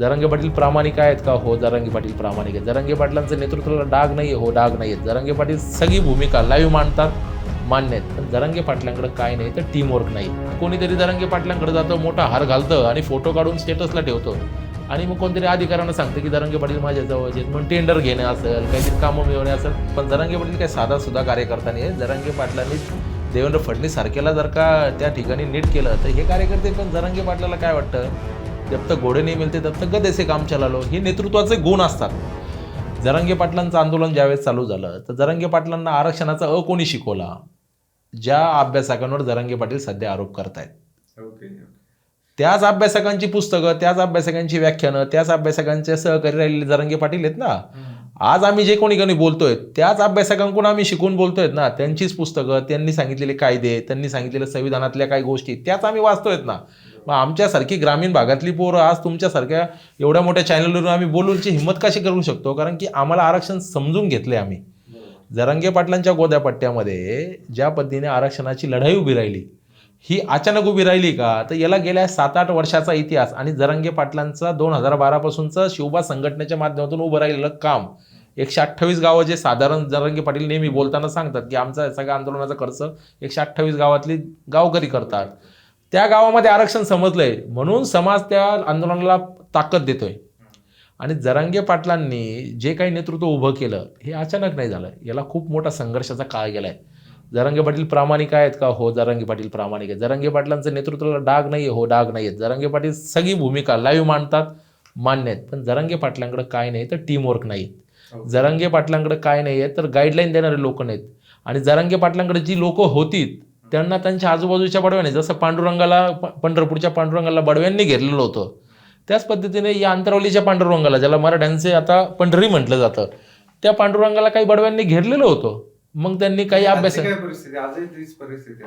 जरांगे पाटील प्रामाणिक आहेत का? हो जरांगे पाटील प्रामाणिक आहेत. जरांगे पाटलांचं नेतृत्वाला डाग नाही हो डाग नाही आहेत जरांगे पाटील सगळी भूमिका लाईव्ह मांडतात. मान्य आहेत. पण जरांगे पाटलांकडे काय नाही तर टीमवर्क नाही. कोणीतरी जरांगे पाटलांकडे जातं मोठा हार घालतं आणि फोटो काढून स्टेटसला ठेवतो. आणि मग कोणतरी अधिकाऱ्यांना सांगतं की जरांगे पाटील माझ्याजवळ आहेत. मग टेंडर घेणे असेल काहीतरी कामं मिळवणे असेल. पण जरांगे पाटील काही साधा सुद्धा कार्यकर्ता नाही आहे जरांगे पाटलांनी देवेंद्र फडणवीस सारखेला जर का त्या ठिकाणी नीट केलं तर हे कार्यकर्ते पण जरांगे पाटलाला काय वाटतं? जब तक घोडे नाही मिळते तब तक गदेसे काम चलालो. हे नेतृत्वाचे गुण असतात. जरांगे पाटलांचं आंदोलन ज्यावेळेस चालू झालं तर जरांगे पाटलांना आरक्षणाचा अ कोणी शिकवला? ज्या अभ्यासकांवर जरांगे पाटील सध्या आरोप करतायत. ओके त्याच अभ्यासकांची पुस्तकं त्याच अभ्यासकांची व्याख्यानं त्याच अभ्यासकांचे सहकारी राहिलेले जरांगे पाटील आहेत ना? आज आम्ही जे कोणी कोणी बोलतोय त्याच अभ्यासकांकडून आम्ही शिकून बोलतोय ना? त्यांचीच पुस्तकं त्यांनी सांगितलेले कायदे त्यांनी सांगितलेल्या संविधानातल्या काही गोष्टी त्याच आम्ही वाचतोयत ना? मग आमच्यासारखी ग्रामीण भागातली पोरं आज तुमच्यासारख्या एवढ्या मोठ्या चॅनलवरून आम्ही बोलूची हिंमत कशी करू शकतो? कारण की आम्हाला आरक्षण समजून घेतले आम्ही. जरांगे पाटलांच्या गोद्यापट्ट्यामध्ये ज्या पद्धतीने आरक्षणाची लढाई उभी राहिली ही अचानक उभी राहिली का? तर याला गेल्या सात आठ वर्षाचा इतिहास आणि जरांगे पाटलांचा दोन हजार बारापासूनचं शिवबा संघटनेच्या माध्यमातून उभं राहिलेलं काम एकशे अठ्ठावीस गावं जे साधारण जरांगे पाटील नेहमी बोलताना सांगतात की आमचा सगळ्या आंदोलनाचा खर्च एकशे अठ्ठावीस गावातली गावकरी करतात. त्या गावामध्ये आरक्षण समजलंय. म्हणून समाज त्या आंदोलनाला ताकद देतोय. आणि जरांगे पाटलांनी जे काही नेतृत्व उभं केलं हे अचानक नाही झालं. याला खूप मोठा संघर्षाचा काळ गेलाय. जरांगे पाटील प्रामाणिक आहेत का? हो जरांगे पाटील प्रामाणिक आहेत. जरांगे पाटलांचं नेतृत्वाला डाग नाही हो डाग नाही आहेत जरांगे पाटील सगळी भूमिका लाईव्ह मांडतात मान्य आहेत. पण जरांगे पाटलांकडे काय नाही तर टीमवर्क नाही जरांगे पाटलांकडे काय नाही आहे तर गाईडलाईन देणारे लोक नाहीत. आणि जरांगे पाटलांकडे जी लोक होती त्यांना त्यांच्या आजूबाजूच्या बडव्याने जसं पांडुरंगाला पंढरपूरच्या पांडुरंगाला बडव्यांनी घेरलेलं होतं त्याच पद्धतीने या अंतरावलीच्या पांडुरंगाला ज्याला मराठ्यांचे आता पंढरी म्हटलं जातं त्या पांडुरंगाला काही बडव्यांनी घेरलेलं होतं. मग त्यांनी काही अभ्यास.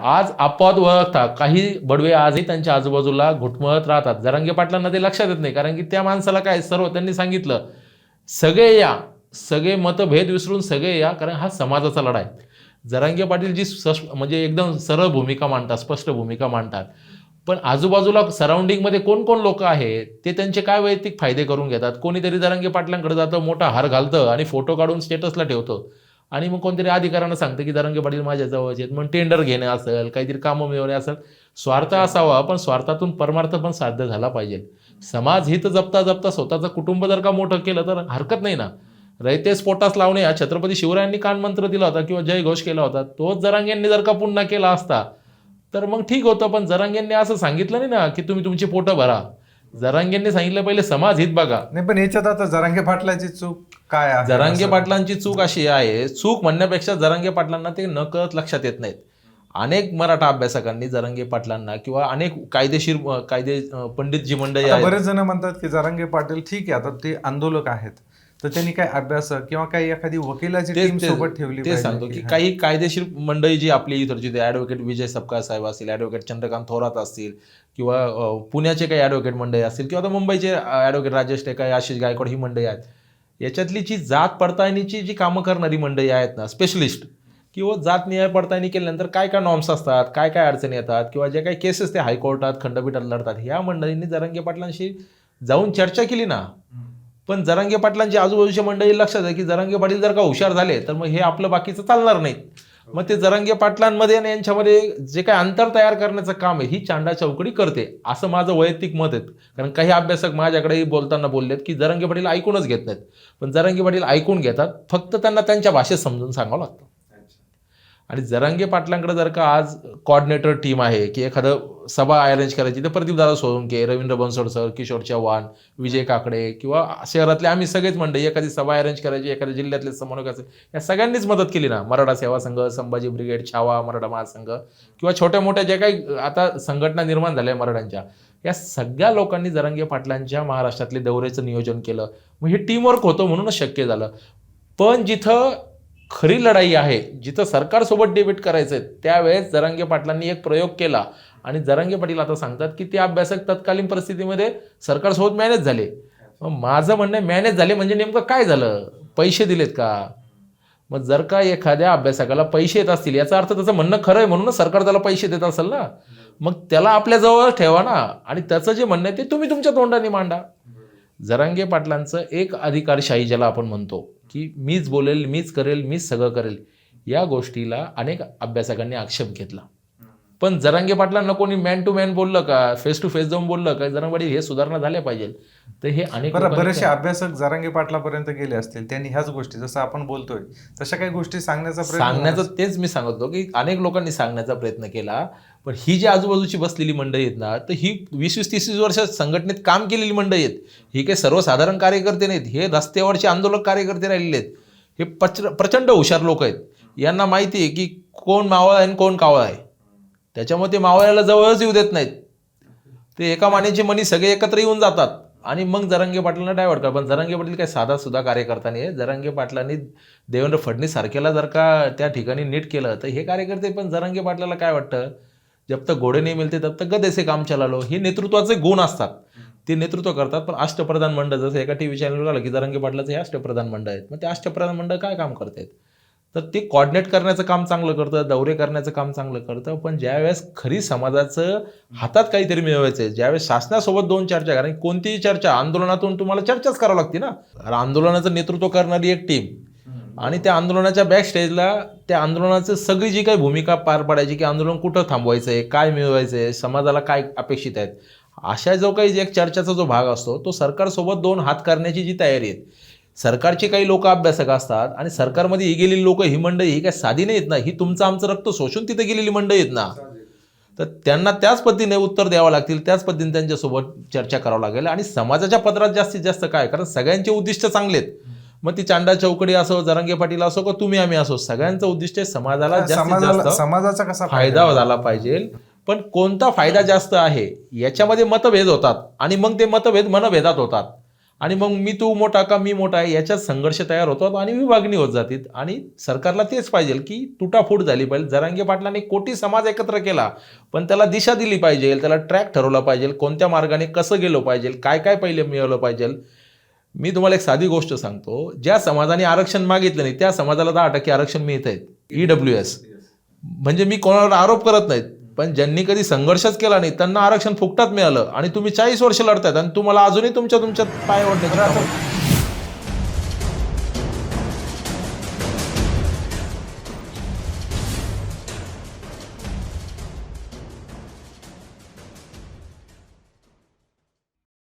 आज अपवाद ओळखता. काही बडवे आजही त्यांच्या आजूबाजूला घुटमळत राहतात. जरांगे पाटलांना ते लक्षात येत नाही कारण की त्या माणसाला काय सर्व त्यांनी सांगितलं. सगळे या सगळे मतभेद विसरून सगळे या कारण हा समाजाचा लढा आहे. जरांगे पाटील जी सस म्हणजे एकदम सरळ भूमिका मांडतात स्पष्ट भूमिका मांडतात. पण आजूबाजूला सराउंडिंगमध्ये कोण कोण लोक आहेत ते त्यांचे काय वैयक्तिक फायदे करून घेतात? कोणीतरी जरांगे पाटलांकडे जातं मोठा हार घालतं आणि फोटो काढून स्टेटसला ठेवतं. आणि मग कोणतरी अधिकाऱ्यांना सांगतं की जरांगे पाटील माझ्या जवळचे आहेत मग टेंडर घेणे असेल काहीतरी कामं मिळवणे असेल. स्वार्थ असावा पण स्वार्थातून परमार्थ पण साध्य झाला पाहिजे. समाज हित जपता जपता स्वतःचं कुटुंब जर का मोठं केलं तर हरकत नाही ना. रयते स्फोटास लावणे हा छत्रपती शिवरायांनी कानमंत्र दिला होता किंवा जय घोष केला होता तोच जरांगेंनी जर का पुन्हा केला असता तर मग ठीक होतं पण जरांगेंनी असं सांगितलं नाही ना की तुम्ही तुमची पोटं भरा. जरांगेंनी सांगितलं पहिले समाज हित बघा. नाही पण याच्यात आता जरांगे पाटलाची चूक काय आहे? जरांगे पाटलांची चूक अशी आहे चूक म्हणण्यापेक्षा जरांगे पाटलांना ते नकळत लक्षात येत नाहीत. अनेक मराठा अभ्यासकांनी जरांगे पाटलांना किंवा अनेक कायदेशीर कायदे अ, पंडित जी मंडळी आता आहेत. बरेच जण म्हणतात की जरांगे पाटील ठीक आहे आता ते आंदोलक आहेत. तर त्यांनी काय अभ्यासक किंवा काही एखादी वकिलाची टीम सोबत ठेवली ते सांगतो की. काही कायदेशीर मंडळी जी आपली इथरची ते ॲडव्होकेट विजय सपकाळ साहेब असतील ॲडव्होकेट चंद्रकांत थोरात असतील किंवा पुण्याचे काही ॲडव्होकेट मंडळी असतील किंवा आता मुंबईचे ॲडव्होकेट राजेश टेकाय आशिष गायकवाड ही मंडळी आहेत याच्यातली जी जात पडताळणीची जी कामं करणारी मंडळी आहेत ना स्पेशलिस्ट किंवा जात न्याय पडताळणी केल्यानंतर काय काय नॉर्म्स असतात काय काय अडचणी येतात किंवा जे काही केसेस ते हायकोर्टात खंडपीठात लढतात ह्या मंडळींनी जरांगे पाटलांशी जाऊन चर्चा केली ना पण जरांगे पाटलांची आजूबाजूची मंडळी लक्षात आहे की जरांगे पाटील जर का हुशार झाले तर मग हे आपलं बाकीचं चालणार नाही मग ते जरांगे पाटलांमध्ये आणि यांच्यामध्ये जे काही अंतर तयार करण्याचं काम आहे ही चांडा चौकडी करते. असं माझं वैयक्तिक मत आहे. कारण काही अभ्यासक माझ्याकडेही बोलताना बोललेत की जरांगे पाटील ऐकूनच घेत नाहीत. पण जरांगे पाटील ऐकून घेतात. फक्त त्यांना त्यांच्या भाषेत समजून सांगावं लागतं. आणि जरांगे पाटलांकडे जर का आज कॉर्डिनेटर टीम आहे की एखादं सभा अरेंज करायची तर प्रदीपदादा सोळंके रवींद्र बनसोड सर किशोर चव्हाण विजय काकडे किंवा शहरातले आम्ही सगळेच मंडळी एखादी सभा अरेंज करायची एखाद्या जिल्ह्यातले समन्वयक असेल या सगळ्यांनीच मदत केली ना. मराठा सेवा संघ संभाजी ब्रिगेड छावा मराठा महासंघ किंवा छोट्या मोठ्या ज्या काही आता संघटना निर्माण झाल्या मराठ्यांच्या या सगळ्या लोकांनी जरांगे पाटलांच्या महाराष्ट्रातले दौऱ्याचं नियोजन केलं. मग हे टीमवर्क होतं म्हणूनच शक्य झालं. पण जिथं खरी लढाई आहे जिथं सरकारसोबत डिबेट करायचं आहे त्यावेळेस जरांगे पाटलांनी एक प्रयोग केला. आणि जरांगे पाटील आता सांगतात की ते अभ्यासक तत्कालीन परिस्थितीमध्ये सरकारसोबत मॅनेज झाले. मग माझं म्हणणं आहे मॅनेज झाले म्हणजे नेमकं काय झालं? पैसे दिलेत का? मग जर का एखाद्या अभ्यासकाला पैसे येत असतील याचा अर्थ त्याचं म्हणणं खरं आहे म्हणून सरकार त्याला पैसे देत असेल ना? मग त्याला आपल्याजवळ ठेवा ना. आणि त्याचं जे म्हणणं आहे ते तुम्ही तुमच्या तोंडाने मांडा. जरांगे पाटलांचं एक अधिकारशाही ज्याला आपण म्हणतो की मीच बोलेल मीच करेल मीच सगळं करेल. या गोष्टीला अनेक अभ्यासकांनी आक्षेप घेतला. पण जरांगे पाटलांना कोणी मॅन टू मॅन बोललं का? फेस टू फेस जाऊन बोललं का? जरांगे पाटील हे सुधारणा झाल्या पाहिजे तर हे अनेक बरेचसे अभ्यासक जरांगे पाटलापर्यंत गेले असतील त्यांनी ह्याच गोष्टी जसं आपण बोलतोय तशा काही गोष्टी सांगण्याचा सांगण्याचं तेच मी सांगत होतो की अनेक लोकांनी सांगण्याचा प्रयत्न केला पण ही जी आजूबाजूची बसलेली मंडळी आहेत ना तर ही वीस वीस तीस तीस वर्ष संघटनेत काम केलेली मंडळी आहेत. ही काही सर्वसाधारण कार्यकर्ते नाहीत हे रस्त्यावरचे आंदोलक कार्यकर्ते राहिलेले आहेत. हे प्रच प्रचंड हुशार लोक आहेत. यांना माहिती आहे की कोण मावळ आहे आणि कोण कावळ आहे. त्याच्यामुळे ते मावळ्याला जवळच येऊ देत नाहीत. ते एका मानेचे मनी सगळे एकत्र येऊन जातात. आणि मग जरांगे पाटलांना डायव्हर्ट करा. पण जरांगे पाटील काही साधा सुद्धा कार्यकर्ता नाही आहे जरांगे पाटलांनी देवेंद्र फडणवीस सारख्याला जर का त्या ठिकाणी नीट केलं तर हे कार्यकर्ते पण जरांगे पाटलाला काय वाटतं? जब तक घोडे नाही मिळते तब तक गदेसे काम चलालो. हे नेतृत्वाचे गुण असतात. ते नेतृत्व करतात. पण अष्टप्रधान मंडळ जसं एका टी व्ही चॅनलवर आलं की जरांगे पाटलाचं हे अष्टप्रधान मंडळ आहेत. मग ते अष्टप्रधान मंडळ काय काम करतायत? तर ते कॉर्डिनेट करण्याचं काम चांगलं करतं दौरे करण्याचं काम चांगलं करतं पण ज्यावेळेस खरी समाजाचं हातात काहीतरी मिळवायचं आहे ज्यावेळेस शासनासोबत दोन चर्चा कारण कोणतीही चर्चा आंदोलनातून तुम्हाला चर्चाच करावं लागते ना. आंदोलनाचं नेतृत्व करणारी एक टीम आणि त्या आंदोलनाच्या बॅक स्टेजला त्या आंदोलनाचं सगळी जी काही भूमिका पार पाडायची की आंदोलन कुठं थांबवायचं आहे काय मिळवायचं आहे समाजाला काय अपेक्षित आहेत अशा जो काही एक चर्चाचा जो भाग असतो तो सरकारसोबत दोन हात करण्याची जी तयारी आहे सरकारची काही लोक अभ्यासक असतात आणि सरकारमध्ये ही गेलेली लोक ही मंडळी ही काय साधी नाहीत ना. ही तुमचं आमचं रक्त शोषून तिथे गेलेली मंडळी आहेत ना. तर त्यांना त्याच पद्धतीने उत्तर द्यावं लागतील त्याच पद्धतीने त्यांच्यासोबत चर्चा करावं लागेल. आणि समाजाच्या पदरात जास्तीत जास्त काय? कारण सगळ्यांचे उद्दिष्ट चांगले आहेत. मग ती चांडा चौकडी असो जरांगे पाटील असो का तुम्ही आम्ही असो सगळ्यांचं उद्दिष्ट आहे समाजाला जास्तीत समाजाला जास्त समाजाचा कसा फायदा झाला पाहिजे. पण कोणता फायदा जास्त आहे? याच्यामध्ये मतभेद होतात. आणि मग ते मतभेद मनभेदात होतात. आणि मग मी तू मोठा का मी मोठा आहे याच्यात संघर्ष तयार होतात आणि विभागणी होत जातील आणि सरकारला तेच पाहिजे की तुटाफूट झाली पाहिजे. जरांगे पाटलांनी कोटी समाज एकत्र केला पण त्याला दिशा दिली पाहिजे त्याला ट्रॅक ठरवला पाहिजे कोणत्या मार्गाने कसं गेलो पाहिजे काय काय पहिले मिळवलं पाहिजे. मी तुम्हाला एक साधी गोष्ट सांगतो ज्या समाजाने आरक्षण मागितलं नाही त्या समाजाला दहा टक्के आरक्षण मिळत आहेत ईडब्ल्यू एस म्हणजे मी कोणावर आरोप करत नाहीत. पण ज्यांनी कधी संघर्षच केला नाही त्यांना आरक्षण फुकटात मिळालं आणि तुम्ही चाळीस वर्ष लढतायत आणि तुम्हाला अजूनही तुमच्या तुमच्या पाय आता